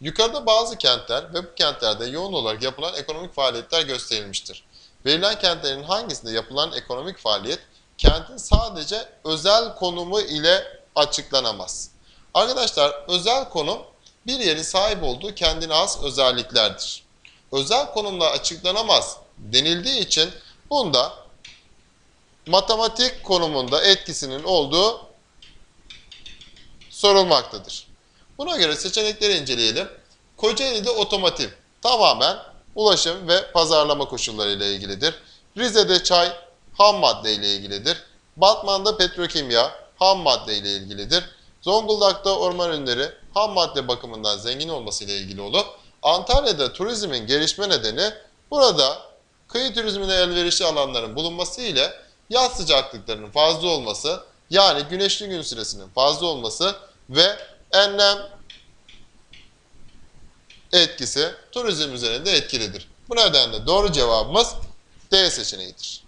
Yukarıda bazı kentler ve bu kentlerde yoğun olarak yapılan ekonomik faaliyetler gösterilmiştir. Verilen kentlerin hangisinde yapılan ekonomik faaliyet kentin sadece özel konumu ile açıklanamaz. Arkadaşlar özel konum bir yerin sahip olduğu kendine has özelliklerdir. Özel konumla açıklanamaz denildiği için bunda matematik konumunda etkisinin olduğu sorulmaktadır. Buna göre seçenekleri inceleyelim. Kocaeli'de otomotiv tamamen ulaşım ve pazarlama koşulları ile ilgilidir. Rize'de çay ham madde ile ilgilidir. Batman'da petrokimya ham madde ile ilgilidir. Zonguldak'ta orman ürünleri ham madde bakımından zengin olması ile ilgili olup Antalya'da turizmin gelişme nedeni burada kıyı turizmine elverişli alanların bulunması ile yaz sıcaklıklarının fazla olması yani güneşli gün süresinin fazla olması ve enlem etkisi turizm üzerinde etkilidir. Bu nedenle doğru cevabımız D seçeneğidir.